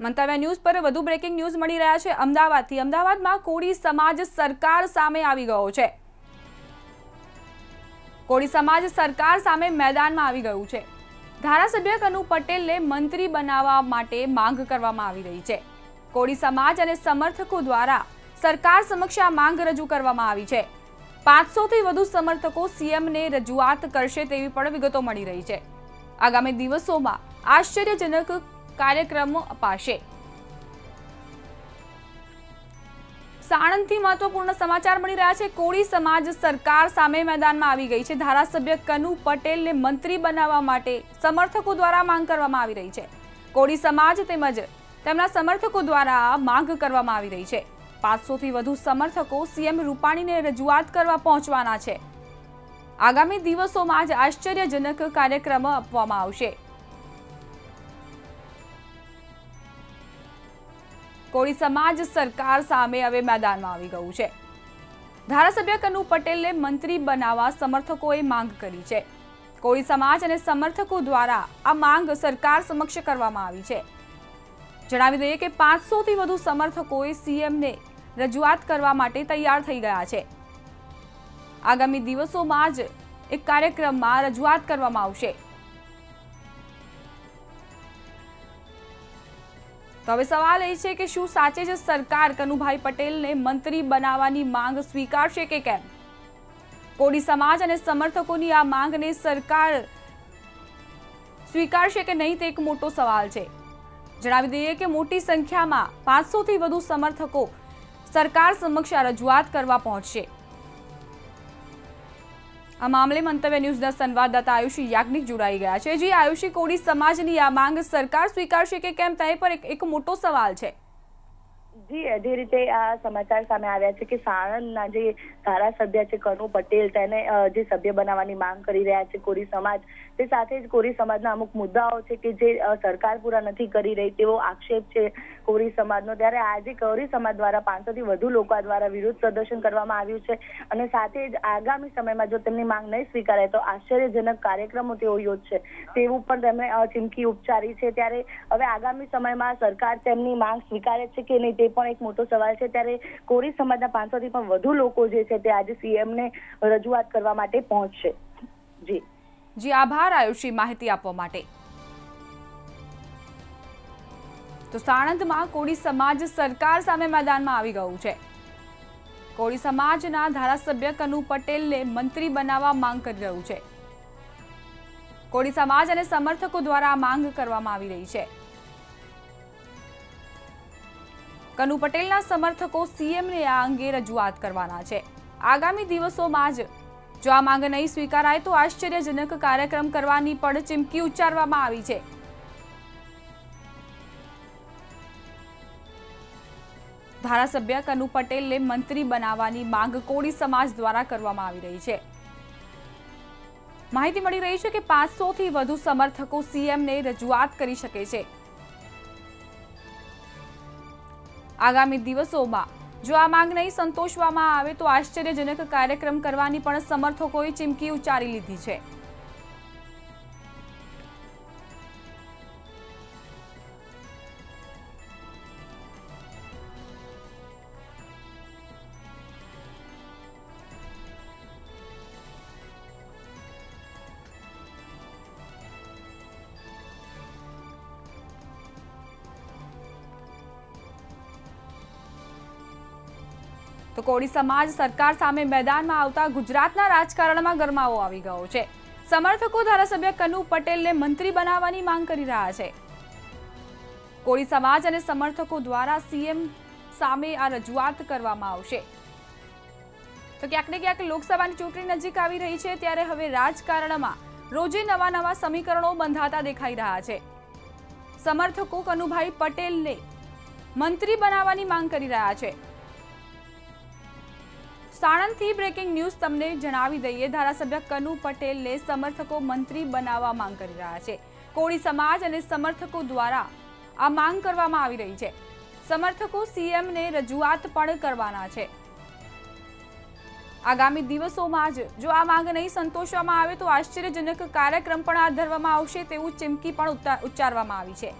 મંતવ્ય ન્યૂઝ પર વધુ બ્રેકિંગ ન્યૂઝ મળી રહ્યા છે અમદાવાદથી. અમદાવાદમાં કોળી સમાજ સરકાર સામે આવી ગયો છે. કોળી સમાજ સરકાર સામે મેદાનમાં આવી ગયું છે. ધારાસભ્ય કનુ પટેલને મંત્રી બનાવવા માટે માંગ કરવામાં આવી રહી છે. કોળી સમાજ અને સમર્થકો દ્વારા સરકાર સમક્ષ આ માંગ રજૂ કરવામાં આવી છે. પાંચસોથી વધુ સમર્થકો સીએમને રજૂઆત કરશે તેવી પણ વિગતો મળી રહી છે. આગામી દિવસોમાં આશ્ચર્યજનક કાર્યક્રમો અપાશે. સાણંદથી મહત્વપૂર્ણ સમાચાર મળી રહ્યા છે. કોળી સમાજ સરકાર સામે મેદાનમાં આવી ગઈ છે. ધારાસભ્ય કનુ પટેલને મંત્રી બનાવવા માટે સમર્થકો દ્વારા માંગ કરવામાં આવી રહી છે. કોળી સમાજ તેમજ તેમના સમર્થકો દ્વારા માંગ કરવામાં આવી રહી છે. પાંચસોથી વધુ સમર્થકો સીએમ રૂપાણીને રજૂઆત કરવા પહોંચવાના છે. આગામી દિવસોમાં જ આશ્ચર્યજનક કાર્યક્રમ આપવામાં આવશે. કોળી સમાજ સરકાર સામે હવે મેદાનમાં આવી ગયું છે. ધારાસભ્ય કનુ પટેલને મંત્રી બનાવવા સમર્થકોએ માંગ કરી છે. કોળી સમાજ અને સમર્થકો દ્વારા આ માંગ સરકાર સમક્ષ કરવામાં આવી છે. જણાવી દઈએ કે પાંચસોથી વધુ સમર્થકોએ સીએમને રજૂઆત કરવા માટે તૈયાર થઈ ગયા છે. આગામી દિવસોમાં જ એક કાર્યક્રમમાં રજૂઆત કરવામાં આવશે. તો હવે સવાલ એ છે કે શું સાચે જ સરકાર કનુભાઈ પટેલને મંત્રી બનાવવાની માંગ સ્વીકારશે કે કેમ? કોડી સમાજ અને સમર્થકોની આ માંગને સરકાર સ્વીકારશે કે નહીં તે એક મોટો સવાલ છે. જણાવી દઈએ કે મોટી સંખ્યામાં પાંચસોથી વધુ સમર્થકો સરકાર સમક્ષ આ રજૂઆત કરવા પહોંચશે. આ મામલે મંતવ્ય ન્યૂઝના સંવાદદાતા આયુષી યાજ્ઞિક જોડાઈ ગયા છે. જે, આયુષી, કોળી સમાજની આ માંગ સરકાર સ્વીકારશે કે કેમ? તે પર એક મોટો સવાલ છે. જી જે રીતે આ સમાચાર સામે આવ્યા છે કે સાણંદના જે ધારાસભ્ય છે કનુ પટેલ, તેને જે સભ્ય બનાવવાની માંગ કરી રહ્યા છે કોરી સમાજ, તે સાથે જ કોરી સમાજના અમુક મુદ્દાઓ છે કે જે સરકાર પૂરા નથી કરી રહી તેવો આક્ષેપ છે કોરી સમાજનો. ત્યારે આજે કોરી સમાજ દ્વારા પાંચસો થી વધુ લોકો દ્વારા વિરોધ પ્રદર્શન કરવામાં આવ્યું છે અને સાથે જ આગામી સમયમાં જો તેમની માંગ નહીં સ્વીકારાય તો આશ્ચર્યજનક કાર્યક્રમો તેઓ યોજશે. તેવું પણ તેમણે ચીમકી ઉપચારી છે. ત્યારે હવે આગામી સમયમાં સરકાર તેમની માંગ સ્વીકારે છે કે નહીં તે પણ એક મોટો સવાલ છે. ત્યારે કોરી સમાજના પાંચસો થી પણ વધુ લોકો જે છે તે આજે સીએમ ને રજૂઆત કરવા માટે પહોંચશે. જી. જી, આભાર આયુષી માહિતી આપવા માટે. તો સાણંદમાં કોળી સમાજ સરકાર સામે મેદાનમાં આવી ગયું છે. કોળી સમાજના ધારાસભ્ય કનુ પટેલને મંત્રી બનાવવા માંગ કરી રહ્યું છે. કોળી સમાજ અને સમર્થકો દ્વારા માંગ કરવામાં આવી રહી છે. કનુ પટેલના સમર્થકો સીએમને આ અંગે રજૂઆત કરવાના છે. આગામી દિવસોમાં જ જો આ માંગ નહીં સ્વીકારાય તો આશ્ચર્યજનક કાર્યક્રમ કરવાની પણ ચીમકી ઉચ્ચારવામાં આવી છે. ધારાસભ્ય કનુ પટેલને મંત્રી બનાવવાની માંગ કોળી સમાજ દ્વારા કરવામાં આવી રહી છે. માહિતી મળી રહી છે કે પાંચસોથી વધુ સમર્થકો સીએમને રજૂઆત કરી શકે છે. આગામી દિવસોમાં. જો આ માંગ નહીં સંતોષવામાં આવે તો આશ્ચર્યજનક કાર્યક્રમ કરવાની પણ સમર્થકોએ ચીમકી ઉચ્ચારી લીધી છે. તો કોળી સમાજ સરકાર સામે મેદાનમાં આવતા ગુજરાતના રાજકારણમાં ગરમાવો આવી ગયો છે. સમર્થકો ધારાસભ્ય કનુ પટેલને મંત્રી બનાવવાની માંગ કરી રહ્યા છે. કોળી સમાજ અને સમર્થકો દ્વારા સીએમ સામે આ રજૂઆત કરવામાં આવશે. તો ક્યાંક ને ક્યાંક લોકસભાની ચૂંટણી નજીક આવી રહી છે, ત્યારે હવે રાજકારણમાં રોજે નવા નવા સમીકરણો બંધાતા દેખાઈ રહ્યા છે. સમર્થકો કનુભાઈ પટેલને મંત્રી બનાવવાની માંગ કરી રહ્યા છે. સાણંદથી બ્રેકિંગ ન્યૂઝ તમને જણાવી દઈએ. ધારાસભ્ય કનુ પટેલને સમર્થકો મંત્રી બનાવવા માંગ કરી રહ્યા છે. કોળી સમાજ અને સમર્થકો દ્વારા આ માંગ કરવામાં આવી રહી છે. સમર્થકો સીએમને રજૂઆત પણ કરવાના છે. આગામી દિવસોમાં જ જો આ માંગ નહીં સંતોષવામાં આવે તો આશ્ચર્યજનક કાર્યક્રમ પણ હાથ ધરવામાં આવશે તેવું ચીમકી પણ ઉચ્ચારવામાં આવી છે.